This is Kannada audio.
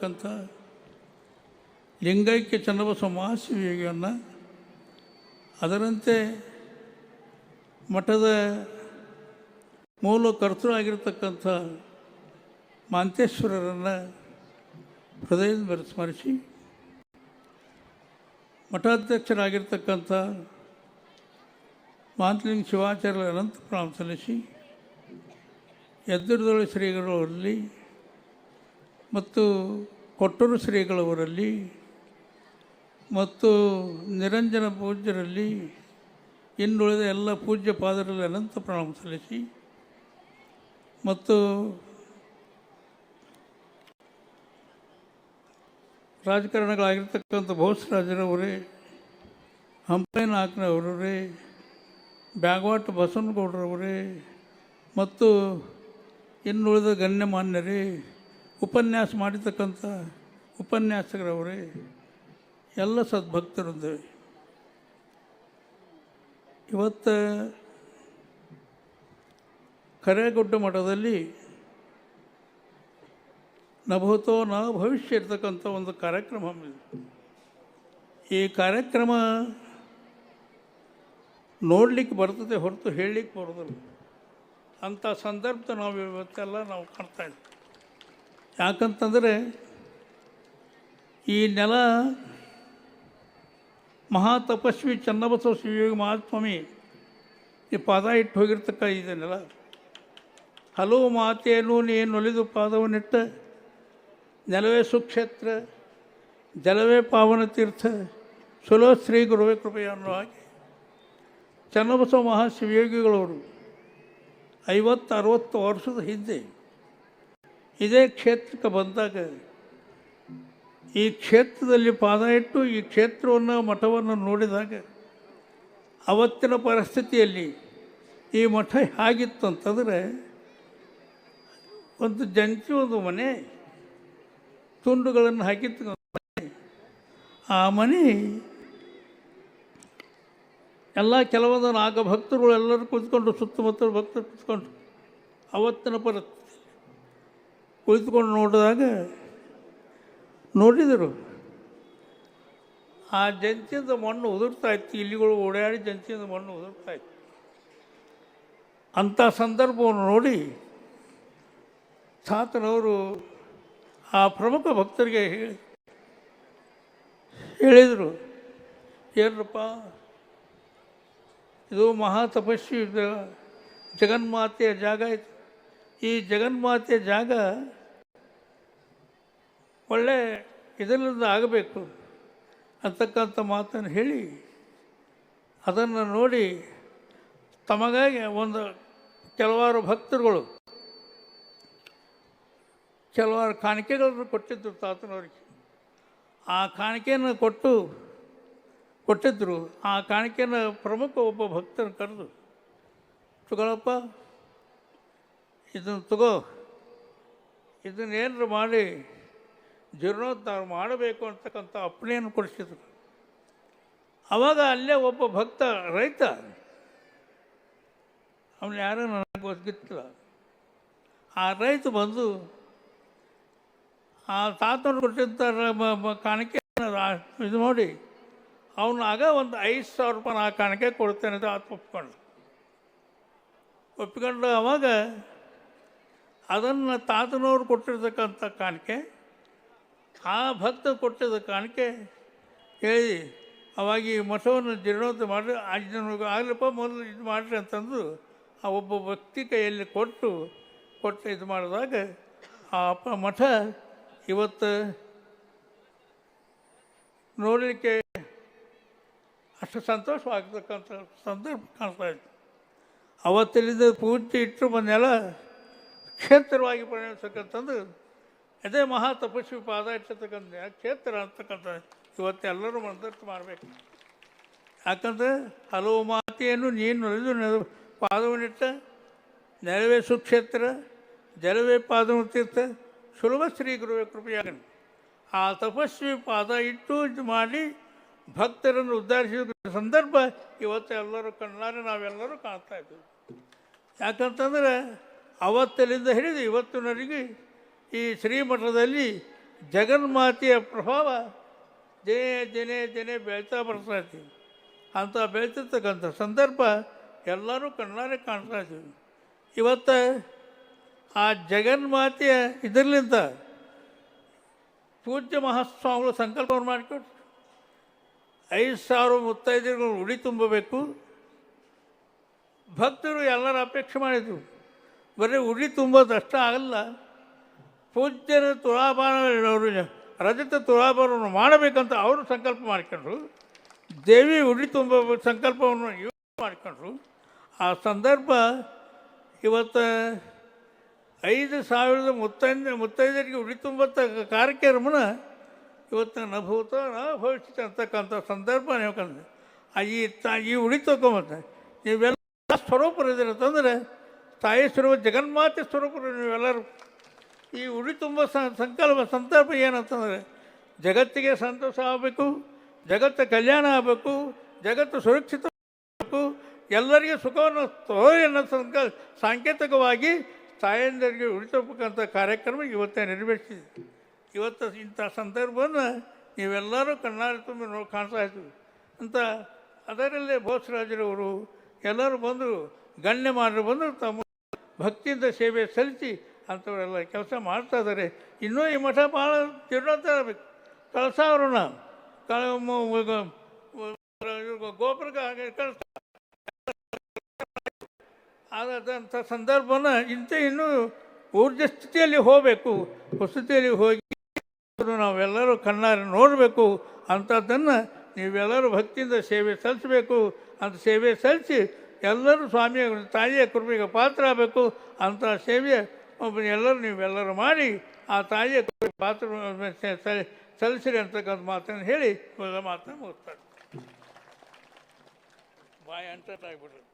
ಕಂತ ಲಿಂಗೈಕ್ಯ ಚನ್ನಬಸವ ಮಹಾಶಿವಿಯನ್ನು ಅದರಂತೆ ಮಠದ ಮೂಲ ಕರ್ತೃ ಆಗಿರತಕ್ಕಂಥ ಮಾಂತೇಶ್ವರರನ್ನು ಹೃದಯದ ಸ್ಮರಿಸಿ ಮಠಾಧ್ಯಕ್ಷರಾಗಿರ್ತಕ್ಕಂಥ ಮಾಂತಲಿಂಗ ಶಿವಾಚಾರ್ಯ ಅನಂತ ಪ್ರಣಾಮ ಸಲ್ಲಿಸಿ ಶ್ರೀಗಳು ಶ್ರೀಗಳವರಲ್ಲಿ ಮತ್ತು ಕೊಟ್ಟೂರು ಶ್ರೀಗಳವರಲ್ಲಿ ಮತ್ತು ನಿರಂಜನ ಪೂಜ್ಯರಲ್ಲಿ ಇನ್ನುಳಿದ ಎಲ್ಲ ಪೂಜ್ಯ ಪಾದರಲ್ಲಿ ಅನಂತ ಪ್ರಣಾಮ ಸಲ್ಲಿಸಿ ಮತ್ತು ರಾಜಕಾರಣಗಳಾಗಿರ್ತಕ್ಕಂಥ ಬೋಸರಾಜರವರೇ ಹಂಪಯ್ಯನಾಥನವರೇ ಬ್ಯಾಗವಾಟ ಬಸವನಗೌಡರವರೇ ಮತ್ತು ಇನ್ನುಳಿದ ಗಣ್ಯಮಾನ್ಯರೇ ಉಪನ್ಯಾಸ ಮಾಡಿರ್ತಕ್ಕಂಥ ಉಪನ್ಯಾಸಕರವರೇ, ಎಲ್ಲ ಸದ್ಭಕ್ತರಿದ್ದೇವೆ ಇವತ್ತು ಕರೇಗುಡ್ಡ ಮಠದಲ್ಲಿ ನಭೂತೋ ನ ಭವಿಷ್ಯ ಇರ್ತಕ್ಕಂಥ ಒಂದು ಕಾರ್ಯಕ್ರಮ ಈ ಕಾರ್ಯಕ್ರಮ ನೋಡಲಿಕ್ಕೆ ಬರ್ತದೆ ಹೊರತು ಹೇಳಲಿಕ್ಕೆ ಬರೋದಿಲ್ಲ. ಅಂಥ ಸಂದರ್ಭ ನಾವು ಇವತ್ತೆಲ್ಲ ನಾವು ಕಾಣ್ತಾ ಇದ್ದೀವಿ. ಯಾಕಂತಂದರೆ ಈ ನೆಲ ಮಹಾ ತಪಸ್ವಿ ಚನ್ನಬಸವ ಶಿವಯೋಗಿ ಮಹಾಸ್ವಾಮಿ ಈ ಪಾದ ಇಟ್ಟು ಹೋಗಿರ್ತಕ್ಕ ಇದೆ ನೆಲ. ಹಲವು ಮಾತೇನು ನೀನು ನೊಲಿದು ಪಾದವನ್ನಿಟ್ಟ, ನೆಲವೇ ಸುಕ್ಷೇತ್ರ, ಜಲವೇ ಪಾವನ ತೀರ್ಥ, ಸುಲೋ ಶ್ರೀ ಗುರುವೇ ಕೃಪೆಯ ಅನ್ನೋ ಹಾಗೆ ಚನ್ನಬಸವ ಮಹಾಶಿವಯೋಗಿಗಳವರು ಐವತ್ತು, ಅರವತ್ತು ವರ್ಷದ ಹಿಂದೆ ಇದೇ ಕ್ಷೇತ್ರಕ್ಕೆ ಬಂದಾಗ ಈ ಕ್ಷೇತ್ರದಲ್ಲಿ ಪಾದ ಇಟ್ಟು ಈ ಕ್ಷೇತ್ರವನ್ನು, ಮಠವನ್ನು ನೋಡಿದಾಗ ಅವತ್ತಿನ ಪರಿಸ್ಥಿತಿಯಲ್ಲಿ ಈ ಮಠ ಹೇಗಿತ್ತು ಅಂತಂದರೆ ಒಂದು ಜಂಚಿ ಒಂದು ಮನೆ, ತುಂಡುಗಳನ್ನು ಹಾಕಿತ್ತು. ಆ ಮನೆ ಎಲ್ಲ ಕೆಲವೊಂದು ನಾಗ ಭಕ್ತರುಗಳು ಎಲ್ಲರೂ ಕುತ್ಕೊಂಡು, ಸುತ್ತಮುತ್ತಲು ಭಕ್ತರು ಕುತ್ಕೊಂಡು ಅವತ್ತಿನ ಪರಿಸ್ಥಿತಿ ಕುಳಿತುಕೊಂಡು ನೋಡಿದಾಗ ನೋಡಿದರು. ಆ ಜಂತಿಯಿಂದ ಮಣ್ಣು ಉದುರ್ತಾ ಇತ್ತು. ಇಲ್ಲಿಗಳು ಓಡಾಡಿ ಜಂತಿಯಿಂದ ಮಣ್ಣು ಉದುರ್ತಾ ಇತ್ತು. ಅಂಥ ಸಂದರ್ಭವನ್ನು ನೋಡಿ ಸಾತನವರು ಆ ಪ್ರಮುಖ ಭಕ್ತರಿಗೆ ಹೇಳಿ ಹೇಳಿದರು. ಏನಪ್ಪ ಇದು ಮಹಾ ತಪಸ್ವಿ ಜಗನ್ಮಾತೆಯ ಜಾಗ ಇತ್ತು ಈ ಜಗನ್ಮಾತೆಯ ಜಾಗ ಒಳ್ಳೆ ಇದರಿಂದ ಆಗಬೇಕು ಅಂತಕ್ಕಂಥ ಮಾತನ್ನು ಹೇಳಿ ಅದನ್ನು ನೋಡಿ ತಮಗಾಗಿ ಒಂದು ಕೆಲವಾರು ಭಕ್ತರುಗಳು, ಕೆಲವಾರು ಕಾಣಿಕೆಗಳನ್ನು ಕೊಟ್ಟಿದ್ದರು ತಾತನವರಿಗೆ. ಆ ಕಾಣಿಕೆಯನ್ನು ಕೊಟ್ಟು ಕೊಟ್ಟಿದ್ದರು ಆ ಕಾಣಿಕೆಯನ್ನು ಪ್ರಮುಖ ಒಬ್ಬ ಭಕ್ತನ ಕರೆದು, ತಗೊಳಪ್ಪ, ಇದನ್ನು ತಗೋ. ಇದನ್ನೇನಾರು ಮಾಡಿ ಜೀರ್ಣೋದ್ಧಾರ ಮಾಡಬೇಕು ಅಂತಕ್ಕಂಥ ಅಪ್ಪಣೆಯನ್ನು ಕೊಡಿಸಿದ್ರು. ಆವಾಗ ಅಲ್ಲೇ ಒಬ್ಬ ಭಕ್ತ, ರೈತ, ಅವನು ಯಾರೋ ನನಗೆ ಗೊತ್ತಿಲ್ಲ ಆ ರೈತ ಬಂದು, ಆ ತಾತನ ಕೊಟ್ಟಿದ್ದ ಕಾಣಿಕೆ ಇದು ನೋಡಿ, ಅವನು ಆಗ ಒಂದು ಐದು ಸಾವಿರ ರೂಪಾಯಿ ಆ ಕಾಣಿಕೆ ಕೊಡ್ತೇನೆ ಅಂತ ಆತ ಒಪ್ಕೊಂಡು ಒಪ್ಪಿಕೊಂಡು ಅವಾಗ ಅದನ್ನು ತಾತನವ್ರು ಕೊಟ್ಟಿರ್ತಕ್ಕಂಥ ಕಾಣಿಕೆ ಆ ಭಕ್ತ ಕೊಟ್ಟದ ಕಾಣಿಕೆ ಹೇಳಿ, ಅವಾಗ ಈ ಮಠವನ್ನು ಜೀರ್ಣೋದ್ಧಾರ ಮಾಡಿ ಅಜ್ಜನಿಗೆ ಆಗಲಪ್ಪ ಮೊದಲು ಇದು ಮಾಡಿರಿ ಅಂತಂದು ಆ ಒಬ್ಬ ವ್ಯಕ್ತಿ ಕೈಯಲ್ಲಿ ಕೊಟ್ಟು ಕೊಟ್ಟು ಇದು ಮಾಡಿದಾಗ ಆ ಅಪ್ಪ ಮಠ ಇವತ್ತು ನೋಡಲಿಕ್ಕೆ ಅಷ್ಟು ಸಂತೋಷವಾಗ್ತಕ್ಕಂಥ ಸಂದರ್ಭ ಕಾಣ್ತಾ ಇತ್ತು. ಅವತ್ತಿನಿಂದ ಪೂಜೆ ಇಟ್ಟರು ಬಂದೆಲ್ಲ ಕ್ಷೇತ್ರವಾಗಿ ಪರಿಣಮಿಸಕ್ಕಂಥದ್ದು ಅದೇ ಮಹಾ ತಪಸ್ವಿ ಪಾದ ಇಟ್ಟಿರ್ತಕ್ಕಂಥ ಕ್ಷೇತ್ರ ಅಂತಕ್ಕಂಥ ಇವತ್ತೆಲ್ಲರೂ ಮಂದರ್ಥ ಮಾಡಬೇಕು. ಯಾಕಂದರೆ ಹಲವು ಮಾತೆಯನ್ನು ನೀನು ನುರಿದು ನೆಲ ಪಾದವನ್ನಿಟ್ಟ ನೆಲವೇ ಸುಕ್ಷೇತ್ರ, ಜಲವೇ ಪಾದವನ್ನು ತೀರ್ಥ ಸುಲಭ ಶ್ರೀ ಗುರುವೇ ಕೃಪೆಯಾಗನು ಆ ತಪಸ್ವಿ ಪಾದ ಇಟ್ಟು ಇದು ಮಾಡಿ ಭಕ್ತರನ್ನು ಉದ್ಧರಿಸಿದ ಸಂದರ್ಭ ಇವತ್ತು ಎಲ್ಲರೂ ಕಣ್ಣಾರೆ ನಾವೆಲ್ಲರೂ ಕಾಣ್ತಾ ಇದ್ದೀವಿ. ಯಾಕಂತಂದರೆ ಅವತ್ತಲಿಂದ ಹಿಡಿದು ಇವತ್ತಿನವರೆಗೆ ಈ ಶ್ರೀಮಠದಲ್ಲಿ ಜಗನ್ಮಾತೆಯ ಪ್ರಭಾವ ದಿನೇ ದಿನೇ ದಿನೇ ಬೆಳೀತಾ ಬರ್ತಾ ಇರ್ತೀವಿ ಅಂತ ಬೆಳೀತಿರ್ತಕ್ಕಂಥ ಸಂದರ್ಭ ಎಲ್ಲರೂ ಕಣ್ಣಾರೆ ಕಾಣ್ತಾ ಇದ್ದೀವಿ ಇವತ್ತು ಆ ಜಗನ್ಮಾತೆಯ ಇದರಲ್ಲಿಂದ ಪೂಜ್ಯ ಮಹಾಸ್ವಾಮಿಗಳು ಸಂಕಲ್ಪವನ್ನು ಮಾಡಿಕೊಟ್ಟು ಐದು ಸಾವಿರ ಮುತ್ತೈದೆಗಳು ಉಡಿ ತುಂಬಬೇಕು. ಭಕ್ತರು ಎಲ್ಲರ ಅಪೇಕ್ಷೆ ಮಾಡಿದರು. ಬರೀ ಉಡಿ ತುಂಬೋದಷ್ಟ ಆಗಲ್ಲ. ಪೂಜ್ಯರ ತುಲಾಭಾರವರು ರಜತ ತುಲಾಭಾರವನ್ನು ಮಾಡಬೇಕಂತ ಅವರು ಸಂಕಲ್ಪ ಮಾಡಿಕೊಂಡ್ರು. ದೇವಿ ಉಡಿ ತುಂಬ ಸಂಕಲ್ಪವನ್ನು ಇವರು ಮಾಡಿಕೊಂಡ್ರು. ಆ ಸಂದರ್ಭ ಇವತ್ತು ಐದು ಸಾವಿರದ ಮುತ್ತೈದ ಮುತ್ತೈದರಿಗೆ ಉಡಿ ತುಂಬತ್ತ ಕಾರ್ಯಕ್ರಮನ ಇವತ್ತು ನಭೂತ ಭೂತ ನ ಅಂತಕ್ಕಂಥ ಸಂದರ್ಭ ನೀವು ಈ ತ ಈ ಉಳಿ ತಗೊಂಬತ್ತ ನೀವೆಲ್ಲ ಸ್ವರೂಪರಿದ್ದೀರ ಅಂತಂದರೆ ತಾಯಿ ಸ್ವರೂಪ, ಜಗನ್ಮಾತೆ ಸ್ವರೂಪರು ನೀವೆಲ್ಲರೂ ಈ ಉಡಿ ತುಂಬ ಸಂಕಲ್ಪ ಸಂದರ್ಭ ಏನಂತಂದರೆ, ಜಗತ್ತಿಗೆ ಸಂತೋಷ ಆಗಬೇಕು, ಜಗತ್ತು ಕಲ್ಯಾಣ ಆಗಬೇಕು, ಜಗತ್ತು ಸುರಕ್ಷಿತ ಎಲ್ಲರಿಗೆ ಸುಖವನ್ನು ತೋರಿ ಅನ್ನೋ ಸಂಕ, ಸಾಂಕೇತಿಕವಾಗಿ ತಾಯಂದರಿಗೆ ಉಳಿತಕ್ಕಂಥ ಕಾರ್ಯಕ್ರಮ ಇವತ್ತೇ ನೆರವೇರಿಸಿದೆ ಇವತ್ತು ಇಂಥ ಸಂದರ್ಭವನ್ನು ನೀವೆಲ್ಲರೂ ಕಣ್ಣಾರಿ ತುಂಬಿ ನೋಡಿ ಕಾಣ್ತಾ ಇದ್ದೀವಿ. ಅಂತ ಅದರಲ್ಲೇ ಬೋಸರಾಜರವರು ಎಲ್ಲರೂ ಬಂದರು ಗಣ್ಯಮಾನರು ಬಂದರು ತಮ್ಮ ಭಕ್ತಿಯಿಂದ ಸೇವೆ ಸಲ್ಲಿಸಿ ಅಂಥವರೆಲ್ಲ ಕೆಲಸ ಮಾಡ್ತಾ ಇದ್ದಾರೆ ಇನ್ನೂ ಈ ಮಠ ಭಾಳ ಜೀರ್ಣೋದ್ಧಾರ ಆಗಬೇಕು. ಕಳಸ ಅವ್ರನ್ನ ಕಳ ಗೋಪುರಕ್ಕೆ ಹಾಗೆ ಕಳಿಸ್ತಾ ಆದಂಥ ಸಂದರ್ಭನ ಇಂಥ ಇನ್ನೂ ಊರ್ಜ ಸ್ಥಿತಿಯಲ್ಲಿ ಹೋಗಬೇಕು. ಹೊಸತಿಯಲ್ಲಿ ಹೋಗಿ ನಾವೆಲ್ಲರೂ ಕಣ್ಣಾರೆ ನೋಡಬೇಕು. ಅಂಥದ್ದನ್ನು ನೀವೆಲ್ಲರೂ ಭಕ್ತಿಯಿಂದ ಸೇವೆ ಸಲ್ಲಿಸಬೇಕು. ಅಂತ ಸೇವೆ ಸಲ್ಲಿಸಿ ಎಲ್ಲರೂ ಸ್ವಾಮಿಯ ತಾಯಿಯ ಕೃಪೆಗೆ ಪಾತ್ರ ಆಗಬೇಕು. ಅಂಥ ಸೇವೆ ಒಬ್ಬ ಎಲ್ಲರೂ ನೀವೆಲ್ಲರೂ ಮಾಡಿ ಆ ತಾಯಿಯ ಪಾತ್ರ ಸಲ್ಲಿಸಿರಿ ಅಂತಕ್ಕಂಥ ಮಾತನ್ನು ಹೇಳಿ ಮಾತನ್ನು ಮುಗಿಸ್ತಾರೆ ಬಾಯಿ ಅಂಟಟ್ಟಾಗ್ಬಿಟ್ರು